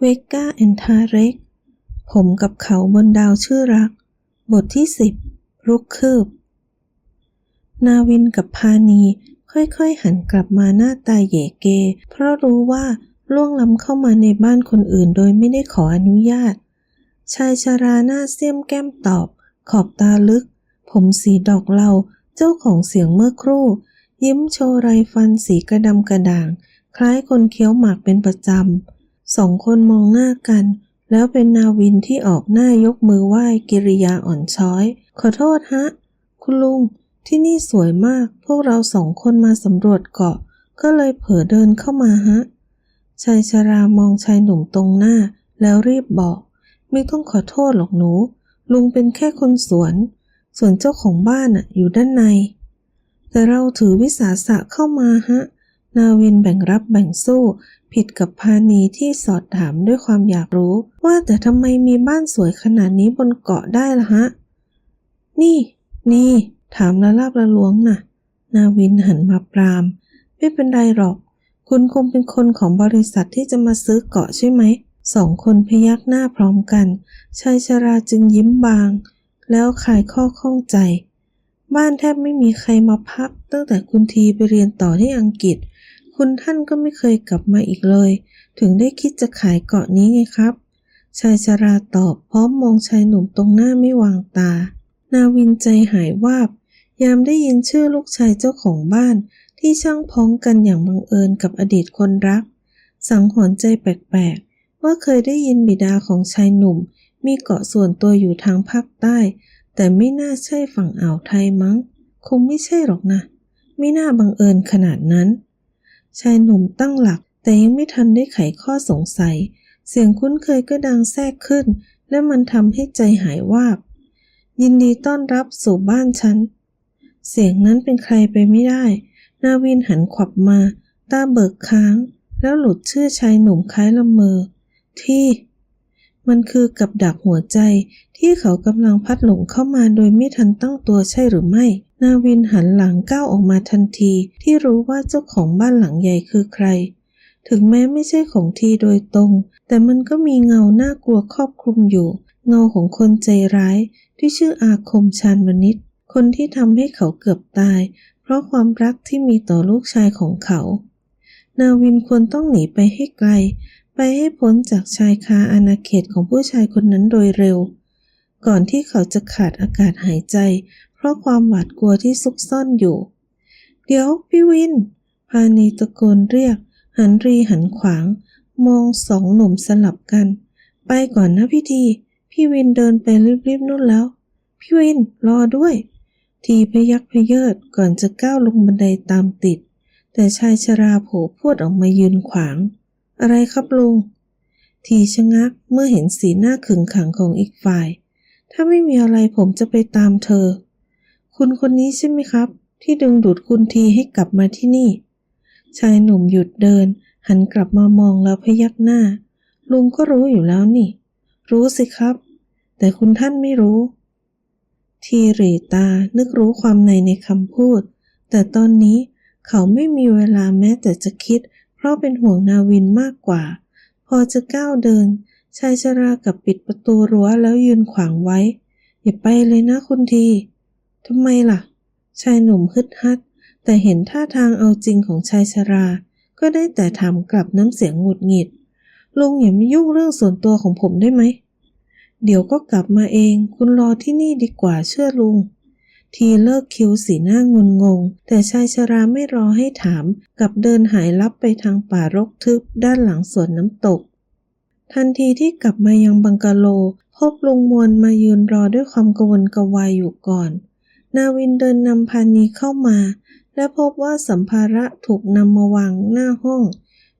เวก้าแอนทาเร็ก ผมกับเขาบนดาวชื่อรัก บทที่สิบรุกคืบ นาวินกับพานีค่อยๆหันกลับมาหน้าตาเหยเก เพราะรู้ว่าล่วงล้ำเข้ามาในบ้านคนอื่นโดยไม่ได้ขออนุญาต ชายชาราหน้าเสี้ยมแก้มตอบ ขอบตาลึก ผมสีดอกเหลาเจ้าของเสียงเมื่อครู่ ยิ้มโชว์ไรฟันสีกระดำกระด่าง คล้ายคนเคี้ยวหมากเป็นประจำ สองคนมองหน้ากัน แล้วเป็นนาวินที่ออกหน้ายกมือไหว้กิริยาอ่อนช้อย ขอโทษฮะ คุณลุง ที่นี่สวยมาก พวกเราสองคนมาสำรวจเกาะ ก็เลยเผลอเดินเข้ามาฮะ ชายชรามองชายหนุ่มตรงหน้า แล้วรีบบอก ไม่ต้องขอโทษหรอกหนู ลุงเป็นแค่คนสวน ส่วนเจ้าของบ้านน่ะอยู่ด้านใน แต่เราถือวิสาสะเข้ามาฮะ นาวินแบ่งรับแบ่งสู้ ผิดกับพานีที่สอดถามด้วยความอยากรู้ ว่าแต่ทำไมมีบ้านสวยขนาดนี้บนเกาะได้ล่ะฮะ นี่ นี่ ถามละลาบละล้วงน่ะ นาวินหันมาปราม ไม่เป็นไรหรอก คุณคงเป็นคนของบริษัทที่จะมาซื้อเกาะใช่ไหม สองคนพยักหน้าพร้อมกันชายชราจึงยิ้มบาง แล้วคลายข้อข้องใจ บ้านแทบไม่มีใครมาพัก ตั้งแต่คุณทีไปเรียนต่อที่อังกฤษ คุณท่านก็ไม่เคยกลับมาอีกเลย ถึงได้คิดจะขายเกาะนี้ไงครับ ชายชราตอบพร้อมมองชายหนุ่มตรงหน้าไม่วางตา นาวินใจหายวาบ ยามได้ยินชื่อลูกชายเจ้าของบ้าน ที่ช่างพ้องกันอย่างบังเอิญกับอดีตคนรัก สังหรณ์ใจแปลกๆ ว่าเคยได้ยินบิดาของชายหนุ่ม มีเกาะส่วนตัวอยู่ทางภาคใต้ แต่ไม่น่าใช่ฝั่งอ่าวไทยมั้ง คงไม่ใช่หรอกนะ ไม่น่าบังเอิญขนาดนั้น ชายหนุ่มตั้งหลัก แต่ยังไม่ทันได้ไขข้อสงสัย เสียงคุ้นเคยก็ดังแทรกขึ้น และมันทำให้ใจหายวาบ ยินดีต้อนรับสู่บ้านฉัน เสียงนั้นเป็นใครไปไม่ได้ นาวินหันขวับมา ตาเบิกค้าง แล้วหลุดชื่อชายหนุ่มคล้ายละเมอ ที่ มันคือกับดักหัวใจที่เขากำลังพัดหลงเข้ามาโดยไม่ทันตั้งตัวใช่หรือไม่ นาวินหันหลังก้าวออกมาทันทีที่รู้ว่าเจ้าของบ้านหลังใหญ่คือใคร ถึงแม้ไม่ใช่ของทีโดยตรง แต่มันก็มีเงาน่ากลัวครอบคลุมอยู่ เงาของคนใจร้ายที่ชื่ออาคมชาญวณิชคนที่ทำให้เขาเกือบตาย เพราะความรักที่มีต่อลูกชายของเขา นาวินควรต้องหนีไปให้ไกล ไปให้พ้นจากชายคาอาณาเขตของผู้ชายคนนั้นโดยเร็ว ก่อนที่เขาจะขาดอากาศหายใจ ราะความหวาดกลัวที่ซุกซ่อนอยู่ เดี๋ยวพี่วิน พานีตะโกนเรียก หันรีหันขวาง มองสองหนุ่มสลับกัน ไปก่อนนะพี่ทีพี่วินเดินไปรีบๆนู่นแล้ว พี่วินรอด้วย ทีพยักพเยิดก่อนจะก้าวลงบันไดตามติด แต่ชายชราโผล่พรวดออกมายืนขวาง อะไรครับลุงทีชะงักเมื่อเห็นสีหน้าขึงขังของอีกฝ่าย ถ้าไม่มีอะไรผมจะไปตามเธอ คุณคนนี้ใช่ไหมครับ ที่ดึงดูดคุณทีให้กลับมาที่นี่ ชายหนุ่มหยุดเดิน หันกลับมามองแล้วพยักหน้า ลุงก็รู้อยู่แล้วนี่ รู้สิครับ แต่คุณท่านไม่รู้ ทีหรีตานึกรู้ความในในคำพูด แต่ตอนนี้เขาไม่มีเวลาแม้แต่จะคิด เพราะเป็นห่วงนาวินมากกว่า พอจะก้าวเดินชายชรากับปิดประตูรั้วแล้วยืนขวางไว้ อย่าไปเลยนะคุณที ทำไมล่ะ ชายหนุ่มฮึดฮัด แต่เห็นท่าทางเอาจริงของชายชรา ก็ได้แต่ถามกลับน้ำเสียงหงุดหงิด ลุงอย่ามายุ่งเรื่องส่วนตัวของผมได้ไหม เดี๋ยวก็กลับมาเอง คุณรอที่นี่ดีกว่าเชื่อลุง ทีเลิกคิ้วสีหน้างุนงง แต่ชายชราไม่รอให้ถามกลับเดินหายลับไปทางป่ารกทึบด้านหลังสวนน้ำตกทันทีที่กลับมายังบังกะโล พบลุงมวลมายืนรอด้วยความกวนกวายอยู่ก่อน นาวินเดินนำพานีเข้ามา และพบว่าสัมภาระถูกนำมาวางหน้าห้อง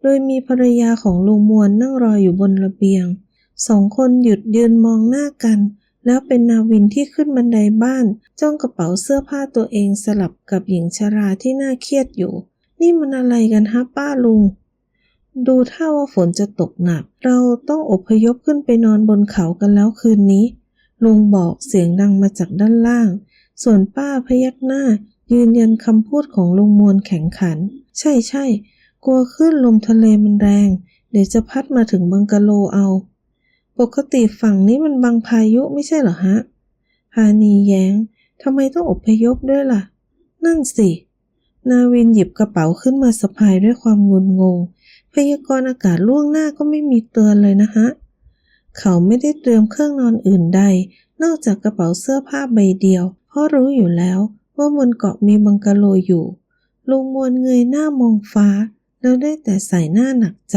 โดยมีภรรยาของลุงมวลนั่งรออยู่บนระเบียง สองคนหยุดยืนมองหน้ากัน แล้วเป็นนาวินที่ขึ้นบันไดบ้านจ้องกระเป๋าเสื้อผ้าตัวเองสลับกับหญิงชราที่น่าเครียดอยู่ นี่มันอะไรกันฮะป้าลุง ดูท่าว่าฝนจะตกหนัก เราต้องอพยพขึ้นไปนอนบนเขากันแล้วคืนนี้ ลุงบอกเสียงดังมาจากด้านล่าง ส่วนป้าพยักหน้า ยืนยันคำพูดของลุงมวลแข็งขัน ใช่ใช่กลัวขึ้นลมทะเลมันแรง เดี๋ยวจะพัดมาถึงบังกะโลเอา ปกติฝั่งนี้มันบังพายุไม่ใช่เหรอฮะ พานีแย้งทำไมต้องอพยพด้วยล่ะ นั่นสิ นาวินหยิบกระเป๋าขึ้นมาสะพายด้วยความงุนงง พยากรณ์อากาศล่วงหน้าก็ไม่มีเตือนเลยนะฮะ เขาไม่ได้เตรียมเครื่องนอนอื่นใด นอกจากกระเป๋าเสื้อผ้าใบเดียว เพราะรู้อยู่แล้วว่าบนเกาะมีบังกะโลอยู่ ลุงมวลเงยหน้ามองฟ้า แล้วได้แต่ใส่หน้าหนักใจ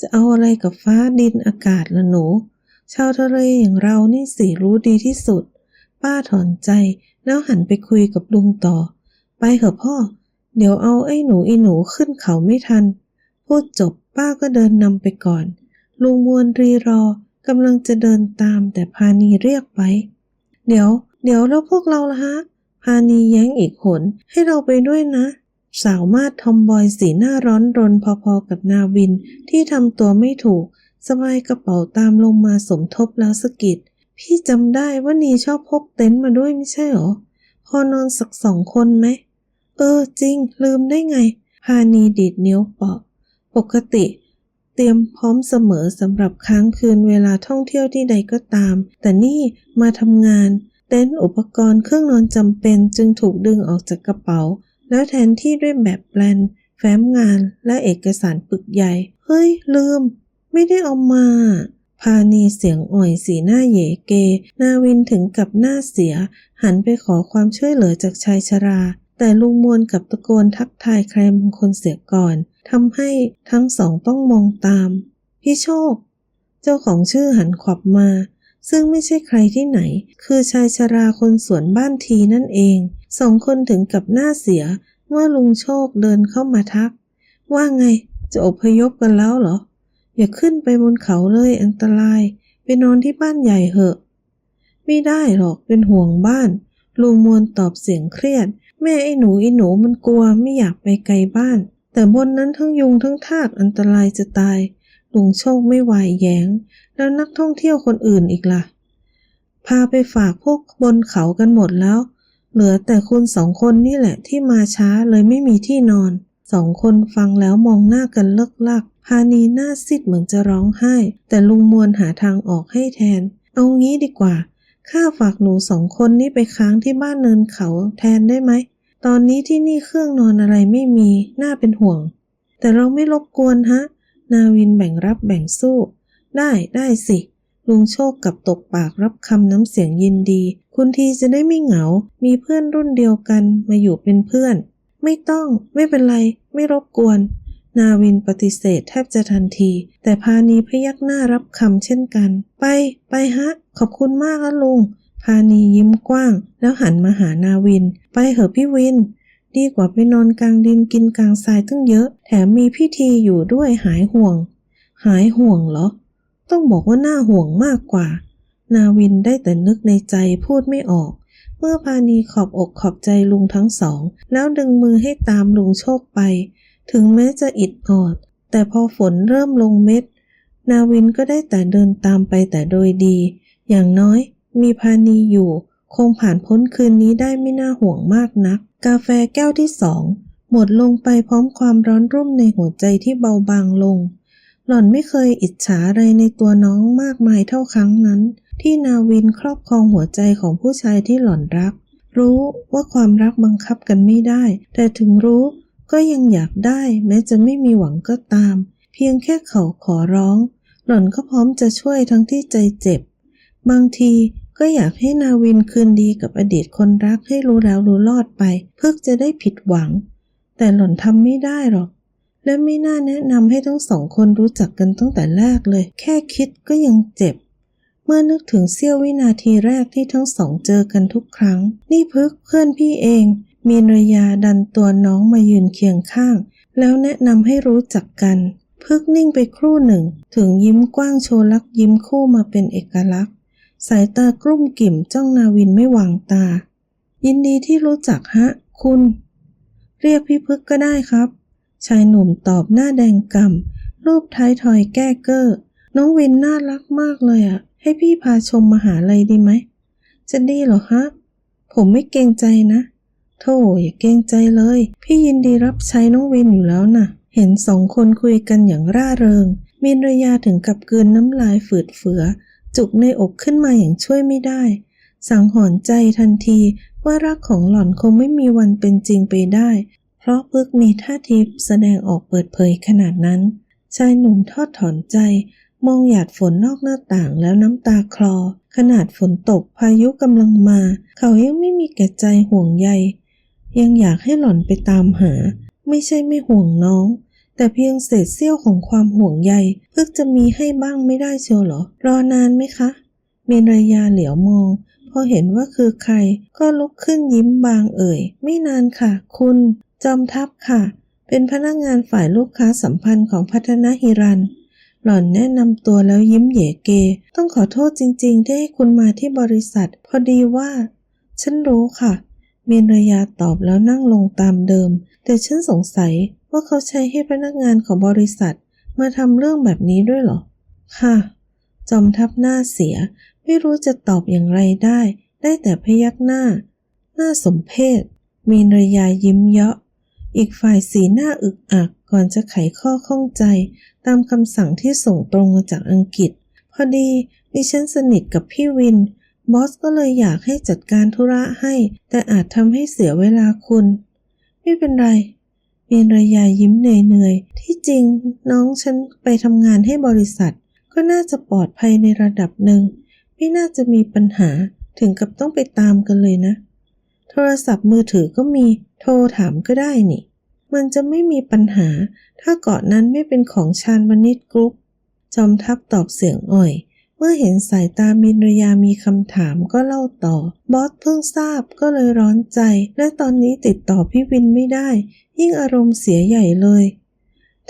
จะเอาอะไรกับฟ้าดินอากาศละหนู ชาวทะเลอย่างเรานี่สิรู้ดีที่สุด ป้าถอนใจแล้วหันไปคุยกับลุงต่อ ไปเถอะพ่อ เดี๋ยวเอาไอ้หนูอีหนูขึ้นเขาไม่ทัน พูดจบป้าก็เดินนำไปก่อน ลุงมวลรีรอกำลังจะเดินตามแต่พานีเรียกไปเดี๋ยว เดี๋ยวแล้วพวกเราล่ะฮะ พานีแย้งอีกหนให้เราไปด้วยนะ สาวมาดทอมบอยสีหน้าร้อนรนพอๆกับนาวินที่ทำตัวไม่ถูกสบายกระเป๋าตามลงมาสมทบแล้วสะกิดพี่จำได้ว่านีชอบพกเต็นท์มาด้วยไม่ใช่หรอ พอนอนสักสองคนไหม เออจริงลืมได้ไง พานีดีดนิ้วเปาะ ปกติ เตรียมพร้อมเสมอสำหรับค้างคืนเวลาท่องเที่ยวที่ใดก็ตาม แต่นี่มาทำงาน เต็นท์อุปกรณ์เครื่องนอนจำเป็นจึงถูกดึงออกจากกระเป๋า แล้วแทนที่ด้วยแบบแปลน แฟ้มงานและเอกสารปึกใหญ่ เฮ้ย ลืม ไม่ได้เอามา พานีเสียงอ่อยสีหน้าเยเก นาวินถึงกับหน้าเสีย หันไปขอความช่วยเหลือจากชายชรา แต่ลุงมวลกับตะโกนทักทายใครบางคนเสียก่อน ทำให้ทั้งสองต้องมองตาม พี่โชค เจ้าของชื่อหันขวับมา ซึ่งไม่ใช่ใครที่ไหน คือชายชราคนสวนบ้านทีนั่นเอง สองคนถึงกับหน้าเสีย เมื่อลุงโชคเดินเข้ามาทัก ว่าไงจะอพยพกันแล้วเหรอ อย่าขึ้นไปบนเขาเลยอันตราย ไปนอนที่บ้านใหญ่เหอะ ไม่ได้หรอกเป็นห่วงบ้าน ลุงมวลตอบเสียงเครียด แม่ไอ้หนูไอ้หนูมันกลัวไม่อยากไปไกลบ้าน แต่บนนั้นทั้งยุงทั้งทากอันตรายจะตายลุงโชคไม่ไหวแยงแล้วนักท่องเที่ยวคนอื่นอีกล่ะ พาไปฝากพวกบนเขากันหมดแล้ว เหลือแต่คุณสองคนนี่แหละที่มาช้าเลยไม่มีที่นอน สองคนฟังแล้วมองหน้ากันเลิกลัก พานีหน้าซีดเหมือนจะร้องไห้ แต่ลุงมวลหาทางออกให้แทน เอางี้ดีกว่า ข้าฝากหนูสองคนนี้ไปค้างที่บ้านเนินเขาแทนได้ไหม ตอนนี้ที่นี่เครื่องนอนอะไรไม่มี น่าเป็นห่วง แต่เราไม่รบกวนฮะ นาวินแบ่งรับแบ่งสู้ ได้ได้สิ ลุงโชคกับตกปากรับคำน้ำเสียงยินดี คุณทีจะได้ไม่เหงา มีเพื่อนรุ่นเดียวกันมาอยู่เป็นเพื่อน ไม่ต้อง ไม่เป็นไร ไม่รบกวน นาวินปฏิเสธแทบจะทันที แต่พานีพยักหน้ารับคำเช่นกัน ไป ไปฮะ ขอบคุณมากนะลุง พานียิ้มกว้าง แล้วหันมาหานาวิน ไปเหอะพี่วิน ดีกว่าไปนอนกลางดินกินกลางทรายตั้งเยอะ แถมมีพิธีอยู่ด้วยหายห่วง หายห่วงเหรอ ต้องบอกว่าน่าห่วงมากกว่า นาวินได้แต่นึกในใจพูดไม่ออก เมื่อพานีขอบอกขอบใจลุงทั้งสอง แล้วดึงมือให้ตามลุงโชคไป ถึงแม้จะอิดออด แต่พอฝนเริ่มลงเม็ด นาวินก็ได้แต่เดินตามไปแต่โดยดี อย่างน้อย มีพานีอยู่ คงผ่านพ้นคืนนี้ได้ไม่น่าห่วงมากนัก กาแฟแก้วที่สองหมดลงไปพร้อมความร้อนรุ่มในหัวใจที่เบาบางลง หล่อนไม่เคยอิจฉาอะไรในตัวน้องมากมายเท่าครั้งนั้น ที่นาวินครอบครองหัวใจของผู้ชายที่หล่อนรัก รู้ว่าความรักบังคับกันไม่ได้ แต่ถึงรู้ก็ยังอยากได้แม้จะไม่มีหวังก็ตาม เพียงแค่เขาขอร้อง หล่อนก็พร้อมจะช่วยทั้งที่ใจเจ็บ บางที ก็อยากให้นาวินคืนดีกับอดีตคนรักให้รู้แล้วรู้รอดไป เพื่อจะได้ผิดหวัง แต่หล่อนทำไม่ได้หรอก และไม่น่าแนะนำให้ทั้งสองคนรู้จักกันตั้งแต่แรกเลย แค่คิดก็ยังเจ็บ เมื่อนึกถึงเสี้ยววินาทีแรกที่ทั้งสองเจอกันทุกครั้ง นี่พึกเพื่อนพี่เอง มีนรยาดันตัวน้องมายืนเคียงข้าง แล้วแนะนำให้รู้จักกัน พึกนิ่งไปครู่หนึ่ง ถึงยิ้มกว้างโชว์ลักยิ้มคู่มาเป็นเอกลักษณ์ สายตากลุ้มกิ่มจ้องนาวินไม่วางตา ยินดีที่รู้จักฮะ คุณ เรียกพี่พึกก็ได้ครับ ชายหนุ่มตอบหน้าแดงกำๆรูปท้ายทอยแก้เกอร์น้องวินน่ารักมากเลยอะให้พี่พาชมมหาลัยดีไหม จะดีเหรอฮะ ผมไม่เกรงใจนะ โธ่อย่าเกรงใจเลย พี่ยินดีรับใช้น้องวินอยู่แล้วน่ะ เห็นสองคนคุยกันอย่างร่าเริง มินรยาถึงกับเกินน้ำลายฝืดเฟือ จุกในอกขึ้นมาอย่างช่วยไม่ได้ สังหรณ์ใจทันทีว่ารักของหล่อนคงไม่มีวันเป็นจริงไปได้ เพราะพึกมีท่าทีแสดงออกเปิดเผยขนาดนั้น ชายหนุ่มทอดถอนใจ มองหยาดฝนนอกหน้าต่างแล้วน้ำตาคลอ ขนาดฝนตกพายุกำลังมา เขายังไม่มีแก่ใจห่วงใย ยังอยากให้หล่อนไปตามหา ไม่ใช่ไม่ห่วงน้อง แต่เพียงเศษเสี้ยวของความห่วงใยเพิ่งจะมีให้บ้างไม่ได้เชียวเหรอ รอนานไหมคะ เมนรยาเหลียวมอง พอเห็นว่าคือใครก็ลุกขึ้นยิ้มบางเอ่ย ไม่นานค่ะ คุณ จอมทัพค่ะ เป็นพนักงานฝ่ายลูกค้าสัมพันธ์ของพัฒนาฮิรัน หล่อนแนะนำตัวแล้วยิ้มเหยเก ต้องขอโทษจริง ๆ ที่ให้คุณมาที่บริษัท พอดีว่า ฉันรู้ค่ะ เมนรยาตอบแล้วนั่งลงตามเดิม แต่ฉันสงสัย ว่าเขาใช้ให้พนักงานของบริษัท มาทำเรื่องแบบนี้ด้วยเหรอ ค่ะ จอมทัพหน้าเสีย ไม่รู้จะตอบอย่างไรได้ ได้แต่พยักหน้า หน้าสมเพชเมนรยายิ้มเยาะ อีกฝ่ายสีหน้าอึกอักก่อนจะไขข้อข้องใจ ตามคำสั่งที่ส่งตรงมาจากอังกฤษ พอดีดิฉันสนิทกับพี่วิน บอสก็เลยอยากให้จัดการธุระให้ แต่อาจทำให้เสียเวลาคุณ ไม่เป็นไร มนรยายิ้มเหนื่อยๆ ที่จริงน้องฉันไปทำงานให้บริษัท ก็น่าจะปลอดภัยในระดับหนึ่ง ไม่น่าจะมีปัญหาถึงกับต้องไปตามกันเลยนะ โทรศัพท์มือถือก็มีโทรถามก็ได้นี่ มันจะไม่มีปัญหา ถ้าเกาะนั้นไม่เป็นของชาญวณิชกรุ๊ปจอมทัพตอบเสียงอ่อย เมื่อเห็นสายตามินรยามีคำถามก็เล่าต่อ บอสเพิ่งทราบก็เลยร้อนใจ และตอนนี้ติดต่อพี่วินไม่ได้ ยิ่งอารมณ์เสียใหญ่เลย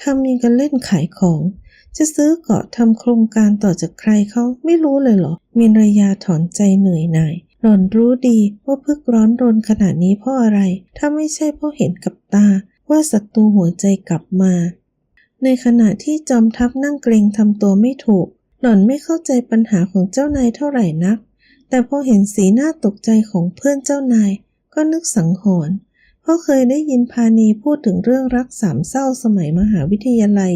ทำยังกันเล่นขายของ จะซื้อเกาะทำโครงการต่อจากใครเขาไม่รู้เลยเหรอมินรยาถอนใจเหนื่อยหน่ายหล่อนรู้ดีว่าพึกร้อนรนขนาดนี้เพราะอะไร ถ้าไม่ใช่เพราะเห็นกับตาว่าศัตรูหัวใจกลับมา ในขณะที่จอมทัพนั่งเกรงทำตัวไม่ถูก หล่อนไม่เข้าใจปัญหาของเจ้านายเท่าไหร่นัก แต่พอเห็นสีหน้าตกใจของเพื่อนเจ้านาย ก็นึกสังหรณ์ เพราะเคยได้ยินพานีพูดถึงเรื่องรักสามเศร้าสมัยมหาวิทยาลัย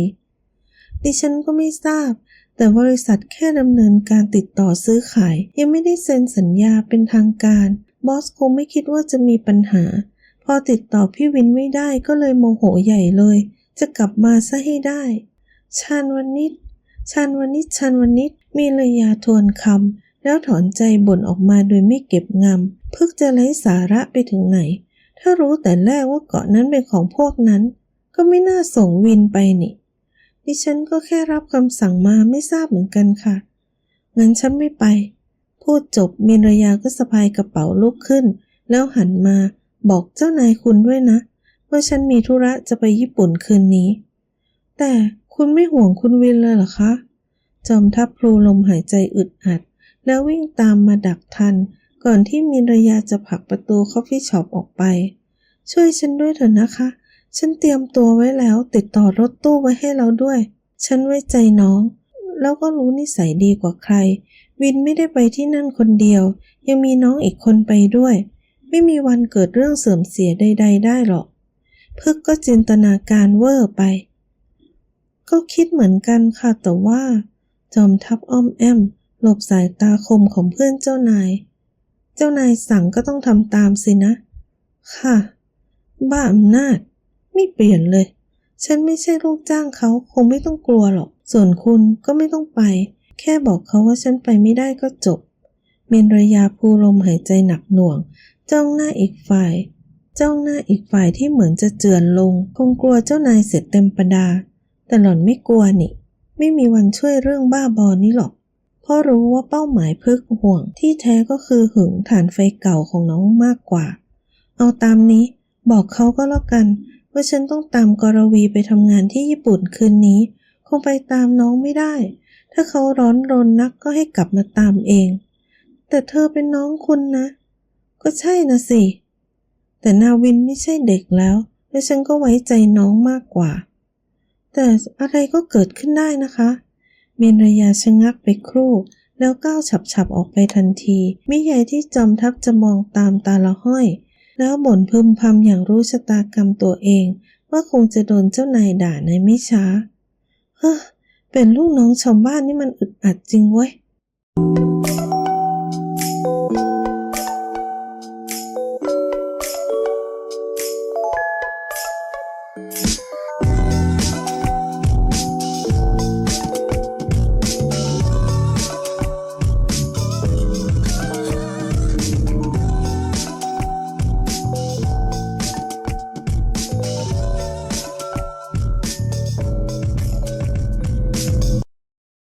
ดิฉันก็ไม่ทราบ แต่บริษัทแค่ดำเนินการติดต่อซื้อขาย ยังไม่ได้เซ็นสัญญาเป็นทางการ บอสคงไม่คิดว่าจะมีปัญหา พอติดต่อพี่วินไม่ได้ก็เลยโมโหใหญ่เลย จะกลับมาซะให้ได้ชาญวันนิดชาญวันนิดชาญวันนิดมีเลยยาทวนคำแล้วถอนใจบ่นออกมาโดยไม่เก็บงำพึกจะไร้สาระไปถึงไหน ถ้ารู้แต่แรกว่าเกาะนั้นเป็นของพวกนั้น ก็ไม่น่าส่งวินไปนี่ ดิฉันก็แค่รับคำสั่งมาไม่ทราบเหมือนกันค่ะ งั้นฉันไม่ไป พูดจบเมนรยาก็สะพายกระเป๋าลุกขึ้น แล้วหันมาบอกเจ้านายคุณด้วยนะ ว่าฉันมีธุระจะไปญี่ปุ่นคืนนี้ แต่คุณไม่ห่วงคุณวินเลยเหรอคะ จอมทัพพลูลมหายใจอึดอัด แล้ววิ่งตามมาดักทัน ก่อนที่มินรยาจะผลักประตูคอฟฟี่ช็อปออกไป ช่วยฉันด้วยเถอะนะคะ ฉันเตรียมตัวไว้แล้วติดต่อรถตู้ไว้ให้เราด้วย ฉันไว้ใจน้อง แล้วก็รู้นิสัยดีกว่าใคร วินไม่ได้ไปที่นั่นคนเดียว ยังมีน้องอีกคนไปด้วย ไม่มีวันเกิดเรื่องเสื่อมเสียใด ๆ ได้หรอกพึกก็จินตนาการเวอร์ไป ก็คิดเหมือนกันค่ะแต่ว่า จอมทัพอ้อมแอม หลบสายตาคมของเพื่อนเจ้านาย เจ้านายสั่งก็ต้องทำตามสินะ ค่ะ บ้าอำนาจ ไม่เปลี่ยนเลย ฉันไม่ใช่ลูกจ้างเขาคงไม่ต้องกลัวหรอก ส่วนคุณก็ไม่ต้องไป แค่บอกเขาว่าฉันไปไม่ได้ก็จบ เมนรยาภูลมหายใจหนักหน่วง จ้องหน้าอีกฝ่าย จ้องหน้าอีกฝ่ายที่เหมือนจะเจือนลง คงกลัวเจ้านายเสร็จเต็มประดา แต่หล่อนไม่กลัวนี่ ไม่มีวันช่วยเรื่องบ้าบอนี้หรอก เพราะรู้ว่าเป้าหมายพึกห่วงที่แท้ก็คือหึงฐานไฟเก่าของน้องมากกว่า เอาตามนี้ บอกเขาก็แล้วกัน ว่าฉันต้องตามกรวีไปทำงานที่ญี่ปุ่นคืนนี้ คงไปตามน้องไม่ได้ ถ้าเขาร้อนรนนักก็ให้กลับมาตามเอง แต่เธอเป็นน้องคุณนะ ก็ใช่นะสิ แต่นาวินไม่ใช่เด็กแล้วและฉันก็ไว้ใจน้องมากกว่า แต่อะไรก็เกิดขึ้นได้นะคะ เมนรยาชะงักไปครู่ แล้วก้าวฉับๆออกไปทันที มิยายที่จอมทัพจะมองตามตาละห้อย แล้วบ่นพึมพำอย่างรู้ชะตากรรมตัวเอง ว่าคงจะโดนเจ้านายด่าในไม่ช้า เฮ้อเป็นลูกน้องชาวบ้านนี่มันอึดอัดจริงเว้ย